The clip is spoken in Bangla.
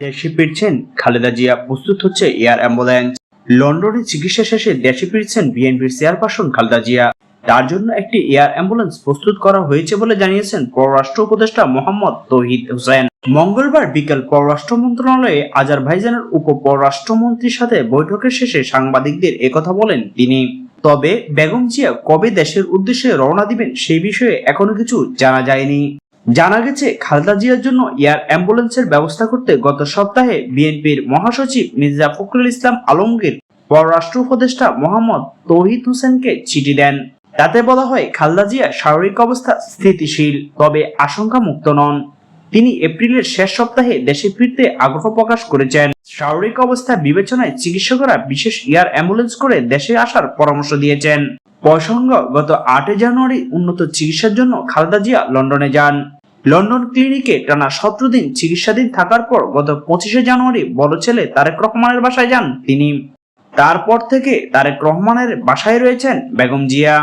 দেশে ফিরছেন খালেদা জিয়া। প্রস্তুত হচ্ছে এয়ার অ্যাম্বুলেন্স। লন্ডনে চিকিৎসা শেষে দেশে ফিরছেন বিএনপির চেয়ারপারসন খালেদা জিয়া। তার জন্য একটি এয়ার অ্যাম্বুলেন্স প্রস্তুত করা হয়েছে বলে জানিয়েছেন পররাষ্ট্র উপদেষ্টা মোহাম্মদ তৌহিদ হোসেন। মঙ্গলবার বিকেল পররাষ্ট্র মন্ত্রণালয়ে আজারবাইজানের উপ পররাষ্ট্রমন্ত্রীর সাথে বৈঠকের শেষে সাংবাদিকদের একথা বলেন তিনি। তবে বেগম জিয়া কবে দেশের উদ্দেশ্যে রওনা দিবেন সেই বিষয়ে এখনও কিছু জানা যায়নি। জানা গেছে, খালেদা জিয়ার জন্য এয়ার অ্যাম্বুলেন্সের ব্যবস্থা করতে গত সপ্তাহে বিএনপির মহাসচিব মির্জা ফখরুল ইসলাম আলমগীর, পররাষ্ট্র উপদেষ্টা মোহাম্মদ তৌহিদ হোসেনকে চিঠি দেন। তাতে বলা হয়, খালেদা জিয়ার শারীরিক অবস্থা স্থিতিশীল, তবে আশঙ্কা মুক্ত নন। তিনি এপ্রিলের শেষ সপ্তাহে দেশে ফিরতে আগ্রহ প্রকাশ করেছেন। শারীরিক অবস্থা বিবেচনায় চিকিৎসকরা বিশেষ এয়ার অ্যাম্বুলেন্স করে দেশে আসার পরামর্শ দিয়েছেন। প্রসঙ্গ গত আটই জানুয়ারি উন্নত চিকিৎসার জন্য খালেদা জিয়া লন্ডনে যান। লন্ডন ক্লিনিকে টানা সতেরো দিন চিকিৎসাধীন থাকার পর গত পঁচিশে জানুয়ারি বড় ছেলে তারেক রহমানের বাসায় যান তিনি। তারপর থেকে তারেক রহমানের বাসায় রয়েছেন বেগম জিয়া।